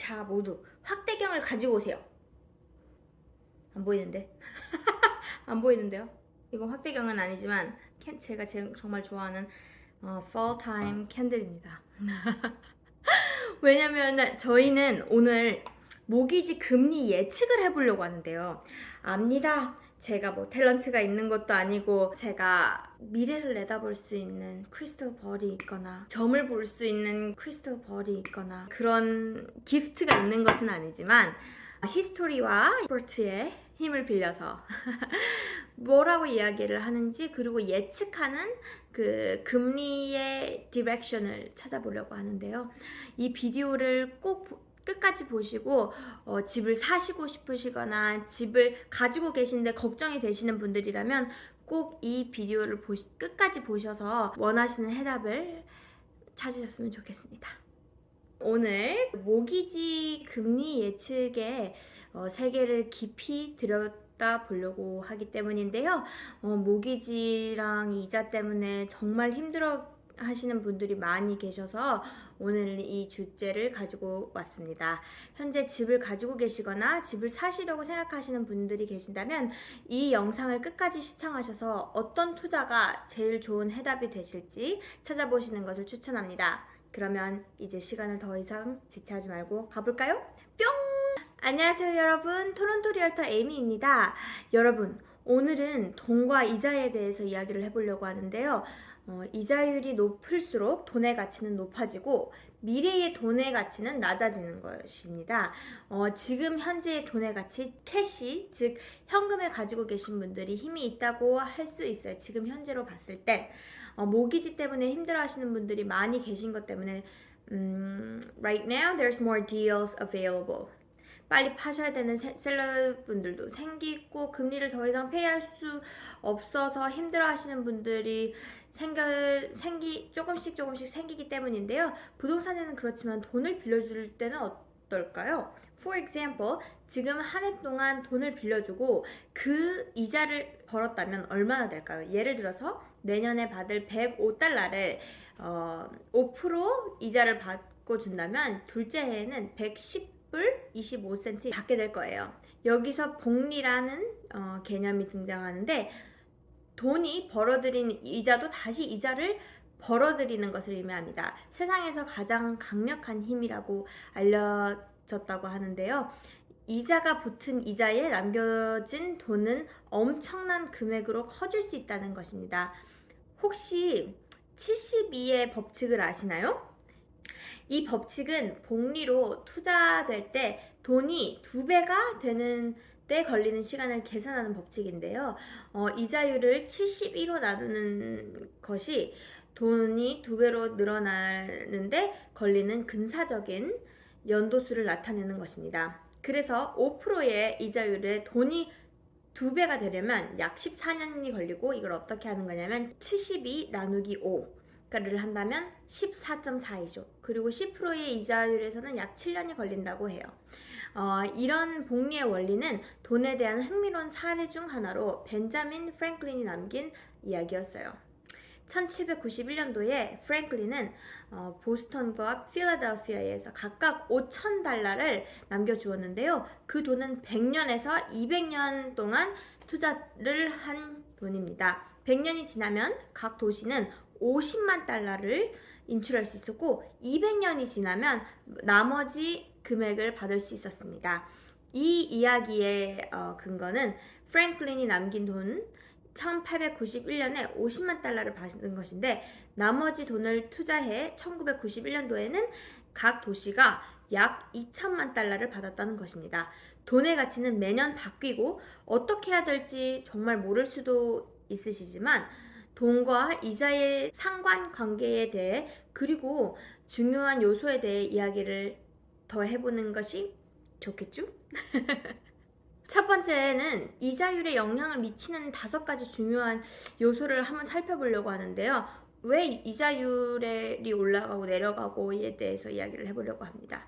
자, 모두 확대경을 가지고 오세요. 안 보이는데? 안 보이는데요? 이건 확대경은 아니지만 캔, 제가 제, 정말 좋아하는 어, fall time 캔들입니다. 왜냐면 저희는 오늘 모기지 금리 예측을 해보려고 하는데요. 압니다. 제가 뭐 탤런트가 있는 것도 아니고 제가 미래를 내다볼 수 있는 크리스탈 볼이 있거나 점을 볼 수 있는 크리스탈 볼이 있거나 그런 기프트가 있는 것은 아니지만 히스토리와 스포츠의 힘을 빌려서 뭐라고 이야기를 하는지 그리고 예측하는 그 금리의 디렉션을 찾아보려고 하는데요. 이 비디오를 꼭 보- 끝까지 보시고 어, 집을 사시고 싶으시거나 집을 가지고 계신데 걱정이 되시는 분들이라면 꼭 이 비디오를 보시, 끝까지 보셔서 원하시는 해답을 찾으셨으면 좋겠습니다. 오늘 모기지 금리 예측의 어, 세계를 깊이 들여다 보려고 하기 때문인데요. 어, 모기지랑 이자 때문에 정말 힘들어 하시는 분들이 많이 계셔서 오늘 이 주제를 가지고 왔습니다. 현재 집을 가지고 계시거나 집을 사시려고 생각하시는 분들이 계신다면 이 영상을 끝까지 시청하셔서 어떤 투자가 제일 좋은 해답이 되실지 찾아보시는 것을 추천합니다. 그러면 이제 시간을 더 이상 지체하지 말고 가볼까요? 뿅! 안녕하세요 여러분 토론토 리얼터 에이미입니다. 여러분 오늘은 돈과 이자에 대해서 이야기를 해보려고 하는데요. 어, 이자율이 높을수록 돈의 가치는 높아지고 미래의 돈의 가치는 낮아지는 것입니다. 어, 지금 현재의 돈의 가치 캐시 즉 현금을 가지고 계신 분들이 힘이 있다고 할 수 있어요. 지금 현재로 봤을 때 어, 모기지 때문에 힘들어하시는 분들이 많이 계신 것 때문에 음, right now there's more deals available. 빨리 파셔야 되는 세- 셀러분들도 생기고 금리를 더 이상 페이할 수 없어서 힘들어하시는 분들이 생겨 생기 조금씩 조금씩 생기기 때문인데요. 부동산에는 그렇지만 돈을 빌려줄 때는 어떨까요? For example, 지금 한 해 동안 돈을 빌려주고 그 이자를 벌었다면 얼마나 될까요? 예를 들어서 내년에 받을 105달러를 어, 5% 이자를 받고 준다면 둘째 해에는 110 불 25센트 받게 될 거예요. 여기서 복리라는 어, 개념이 등장하는데 돈이 벌어들인 이자도 다시 이자를 벌어들이는 것을 의미합니다. 세상에서 가장 강력한 힘이라고 알려졌다고 하는데요. 이자가 붙은 이자에 남겨진 돈은 엄청난 금액으로 커질 수 있다는 것입니다. 혹시 72의 법칙을 아시나요? 이 법칙은 복리로 투자될 때 돈이 두 배가 되는 때 걸리는 시간을 계산하는 법칙인데요. 어, 이자율을 72로 나누는 것이 돈이 두 배로 늘어나는데 걸리는 근사적인 연도수를 나타내는 것입니다. 그래서 5%의 이자율에 돈이 두 배가 되려면 약 14년이 걸리고 이걸 어떻게 하는 거냐면 72 나누기 5 를 한다면 14.42죠. 그리고 10%의 이자율에서는 약 7년이 걸린다고 해요. 어, 이런 복리의 원리는 돈에 대한 흥미로운 사례 중 하나로 벤자민 프랭클린이 남긴 이야기였어요. 1791년도에 프랭클린은 어, 보스턴과 필라델피아에서 각각 5천 달러를 남겨주었는데요. 그 돈은 100년에서 200년 동안 투자를 한 돈입니다. 100년이 지나면 각 도시는 50만 달러를 인출할 수 있었고 200년이 지나면 나머지 금액을 받을 수 있었습니다. 이 이야기의 어, 근거는 프랭클린이 남긴 돈 1891년에 50만 달러를 받은 것인데 나머지 돈을 투자해 1991년도에는 각 도시가 약 2천만 달러를 받았다는 것입니다. 돈의 가치는 매년 바뀌고 어떻게 해야 될지 정말 모를 수도 있으시지만 돈과 이자의 상관관계에 대해 그리고 중요한 요소에 대해 이야기를 더 해보는 것이 좋겠죠? 첫 번째는 이자율에 영향을 미치는 다섯 가지 중요한 요소를 한번 살펴보려고 하는데요. 왜 이자율이 올라가고 내려가고에 대해서 이야기를 해보려고 합니다.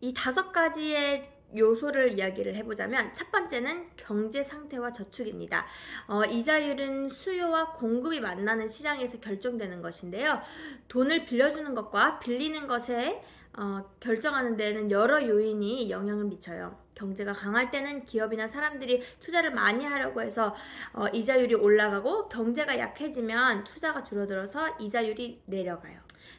이 다섯 가지의 요소를 이야기를 해보자면 첫 번째는 경제 상태와 저축입니다. 어, 이자율은 수요와 공급이 만나는 시장에서 결정되는 것인데요. 돈을 빌려주는 것과 빌리는 것에 어, 결정하는 데에는 여러 요인이 영향을 미쳐요. 경제가 강할 때는 기업이나 사람들이 투자를 많이 하려고 해서 어, 이자율이 올라가고 경제가 약해지면 투자가 줄어들어서 이자율이 내려가요.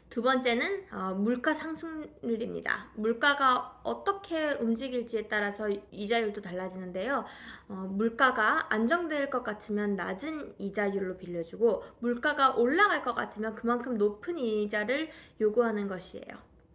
두 번째는 어, 물가 상승률입니다. 물가가 어떻게 움직일지에 따라서 이자율도 달라지는데요. 어, 물가가 안정될 것 같으면 낮은 이자율로 빌려주고 물가가 올라갈 것 같으면 그만큼 높은 이자를 요구하는 것이에요.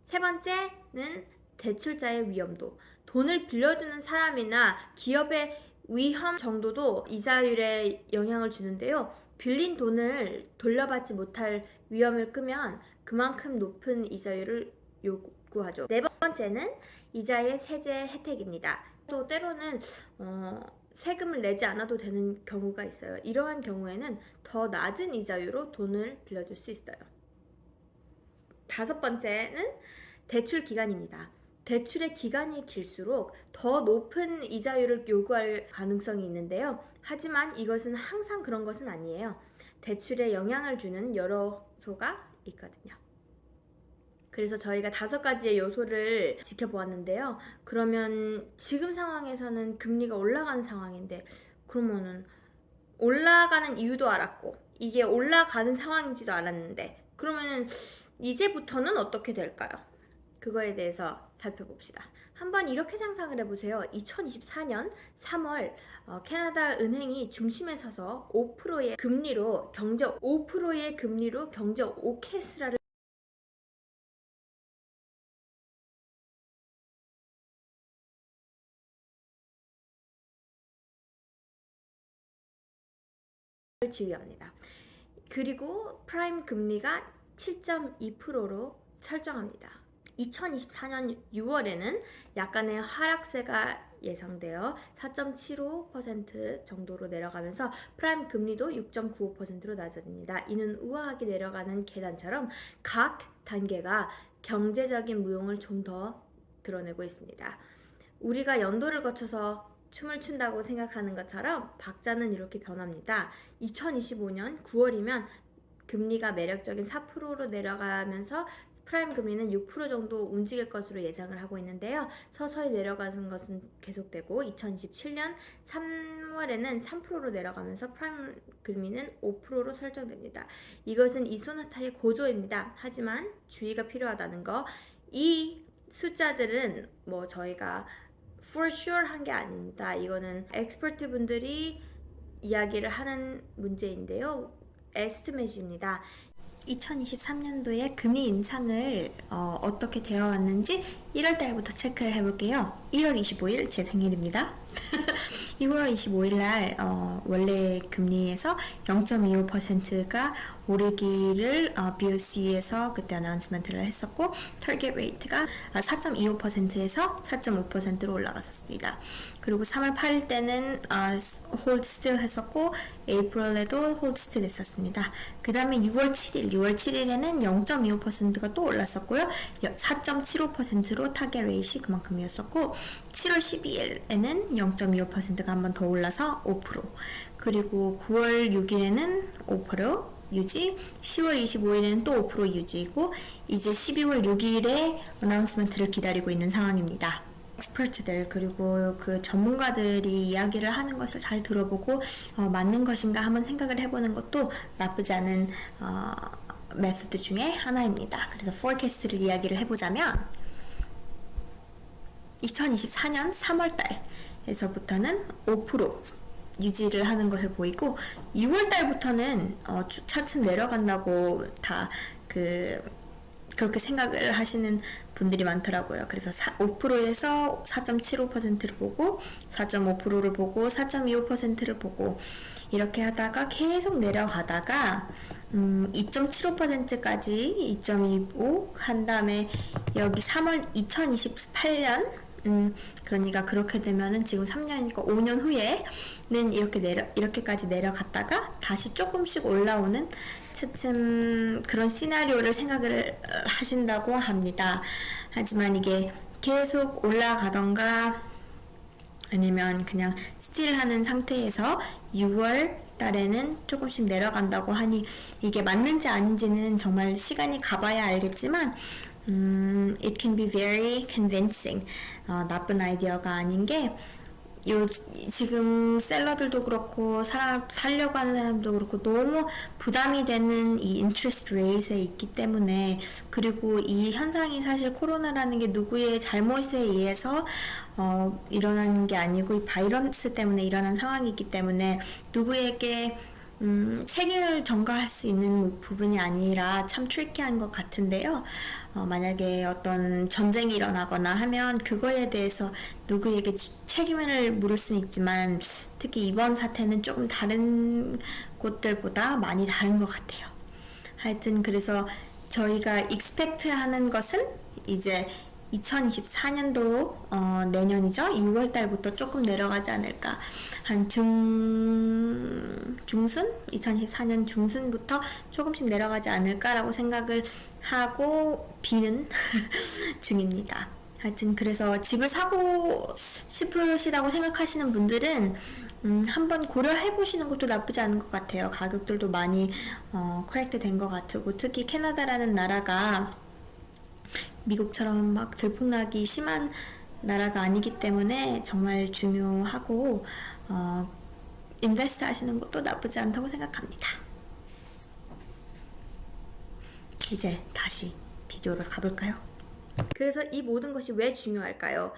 세 번째는 대출자의 위험도. 돈을 빌려주는 사람이나 기업의 위험 정도도 이자율에 영향을 주는데요. 빌린 돈을 돌려받지 못할 위험을 끄면 그만큼 높은 이자율을 요구하죠. 네 번째는 이자의 세제 혜택입니다. 또 때로는 어, 세금을 내지 않아도 되는 경우가 있어요. 이러한 경우에는 더 낮은 이자율로 돈을 빌려줄 수 있어요. 다섯 번째는 대출 기간입니다. 대출의 기간이 길수록 더 높은 이자율을 요구할 가능성이 있는데요. 하지만 이것은 항상 그런 것은 아니에요. 대출에 영향을 주는 여러 요소가 있거든요. 그래서 저희가 다섯 가지의 요소를 지켜보았는데요. 그러면 지금 상황에서는 금리가 올라가는 상황인데, 그러면은 올라가는 이유도 알았고, 이게 올라가는 상황인지도 알았는데, 그러면은 이제부터는 어떻게 될까요? 그거에 대해서 살펴봅시다. 한번 이렇게 상상을 해보세요. 2024년 3월 어, 캐나다 은행이 중심에 서서 5%의 금리로 경제 5%의 금리로 경제 오케스트라를 지휘합니다. 그리고 프라임 금리가 7.2%로 설정합니다. 2024년 6월에는 약간의 하락세가 예상되어 4.75% 정도로 내려가면서 프라임 금리도 6.95%로 낮아집니다. 이는 우아하게 내려가는 계단처럼 각 단계가 경제적인 무용을 좀 더 드러내고 있습니다. 우리가 연도를 거쳐서 춤을 춘다고 생각하는 것처럼 박자는 이렇게 변합니다. 2025년 9월이면 금리가 매력적인 4%로 내려가면서 프라임 금리는 6% 정도 움직일 것으로 예상을 하고 있는데요. 서서히 내려가는 것은 계속되고 2027년 3월에는 3%로 내려가면서 프라임 금리는 5%로 설정됩니다. 이것은 이소나타의 고조입니다. 하지만 주의가 필요하다는 거. 이 숫자들은 뭐 저희가 for sure 한 게 아닙니다. 이거는 엑스퍼트 분들이 이야기를 하는 문제인데요. 에스티메이트입니다. 2023년도에 금리 인상을 어, 떻게 되어 왔는지 1월 달부터 체크를 해볼게요. 1월 25일 제 생일입니다. 2월 25일 날 어, 원래 금리에서 0.25%가 오르기를 어, BOC에서 그때 어나운스먼트를 했었고 타겟 레이트가 4.25%에서 4.5%로 올라갔었습니다. 그리고 3월 8일 때는 어, 홀드 스틸 했었고 에이프릴에도 홀드 스틸 했었습니다. 그 다음에 6월 7일, 6월 7일에는 0.25%가 또 올랐었고요. 4.75%로 타겟 레이시 그만큼이었었고 7월 12일에는 0.25%가 한 번 더 올라서 5% 그리고 9월 6일에는 5% 유지, 10월 25일에는 또 5% 유지이고 이제 12월 6일에 어나운스먼트를 기다리고 있는 상황입니다. 엑스퍼트들 그리고 그 전문가들이 이야기를 하는 것을 잘 들어보고 어, 맞는 것인가 한번 생각을 해보는 것도 나쁘지 않은 어, 메소드 중에 하나입니다. 그래서 포캐스트를 이야기를 해보자면 2024년 3월달에서부터는 5% 유지를 하는 것을 보이고 6월 달부터는 어, 차츰 내려간다고 다 그 그렇게 생각을 하시는 분들이 많더라고요. 그래서 5%에서 4.75%를 보고 4.5%를 보고 4.25%를 보고 이렇게 하다가 계속 내려가다가 음, 2.75%까지 2.25 한 다음에 여기 3월 2028년 음, 그러니까 그렇게 되면은 지금 3년이니까 5년 후에는 이렇게 내려, 이렇게까지 내려갔다가 다시 조금씩 올라오는 차츰 그런 시나리오를 생각을 하신다고 합니다. 하지만 이게 계속 올라가던가 아니면 그냥 스틸 하는 상태에서 6월 달에는 조금씩 내려간다고 하니 이게 맞는지 아닌지는 정말 시간이 가봐야 알겠지만 음, it can be very convincing. 어, 나쁜 아이디어가 아닌 게, 요, 지금 셀러들도 그렇고, 사람, 살려고 하는 사람도 그렇고, 너무 부담이 되는 이 interest rate에 있기 때문에, 그리고 이 현상이 사실 코로나라는 게 누구의 잘못에 의해서, 어, 일어나는 게 아니고, 이 바이러스 때문에 일어난 상황이기 때문에, 누구에게 음, 책임을 전가할 수 있는 부분이 아니라 참 트리키한 것 같은데요. 어, 만약에 어떤 전쟁이 일어나거나 하면 그거에 대해서 누구에게 주- 책임을 물을 수는 있지만 특히 이번 사태는 조금 다른 곳들보다 많이 다른 것 같아요. 하여튼 그래서 저희가 expect 하는 것은 이제 2024년도 어, 내년이죠. 6월 달부터 조금 내려가지 않을까. 한 중, 중순? 2024년 중순부터 조금씩 내려가지 않을까라고 생각을 하고 비는 중입니다. 하여튼 그래서 집을 사고 싶으시다고 생각하시는 분들은 음, 한번 고려해 보시는 것도 나쁘지 않은 것 같아요. 가격들도 많이 어, 커렉트 된것 같고 특히 캐나다라는 나라가 미국처럼 막 들풍나기 심한 나라가 아니기 때문에 정말 중요하고 어, 인베스트 하시는 것도 나쁘지 않다고 생각합니다. 이제 다시 비디오로 가볼까요? 그래서 이 모든 것이 왜 중요할까요?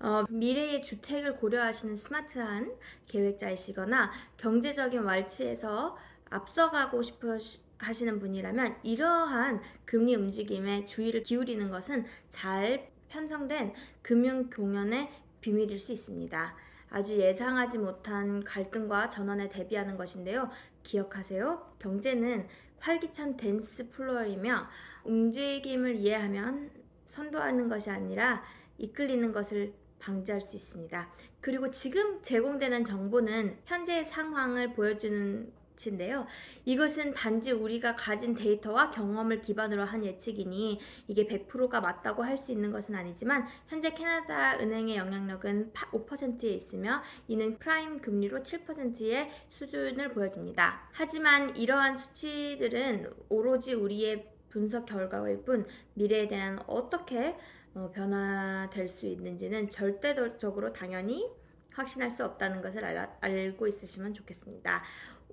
어, 미래의 주택을 고려하시는 스마트한 계획자이시거나 경제적인 왈츠에서 앞서가고 싶어 시- 하시는 분이라면 이러한 금리 움직임에 주의를 기울이는 것은 잘 편성된 금융 공연의 비밀일 수 있습니다. 아주 예상하지 못한 갈등과 전환에 대비하는 것인데요. 기억하세요. 경제는 활기찬 댄스 플로어이며 움직임을 이해하면 선도하는 것이 아니라 이끌리는 것을 방지할 수 있습니다. 그리고 지금 제공되는 정보는 현재의 상황을 보여주는 인데요. 이것은 단지 우리가 가진 데이터와 경험을 기반으로 한 예측이니 이게 100%가 맞다고 할 수 있는 것은 아니지만 현재 캐나다 은행의 영향력은 5%에 있으며 이는 프라임 금리로 7%의 수준을 보여줍니다. 하지만 이러한 수치들은 오로지 우리의 분석 결과일 뿐 미래에 대한 어떻게 어, 변화될 수 있는지는 절대적으로 당연히 확신할 수 없다는 것을 알고 있으시면 좋겠습니다.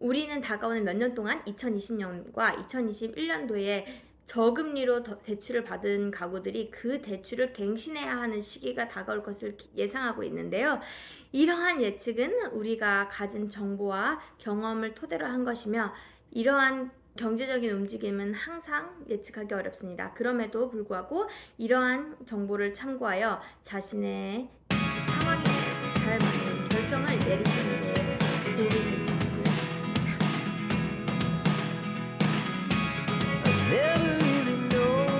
우리는 다가오는 몇 년 동안 2020년과 2021년도에 저금리로 대출을 받은 가구들이 그 대출을 갱신해야 하는 시기가 다가올 것을 예상하고 있는데요. 이러한 예측은 우리가 가진 정보와 경험을 토대로 한 것이며 이러한 경제적인 움직임은 항상 예측하기 어렵습니다. 그럼에도 불구하고 이러한 정보를 참고하여 자신의 상황에 잘 맞는 결정을 내리십니다.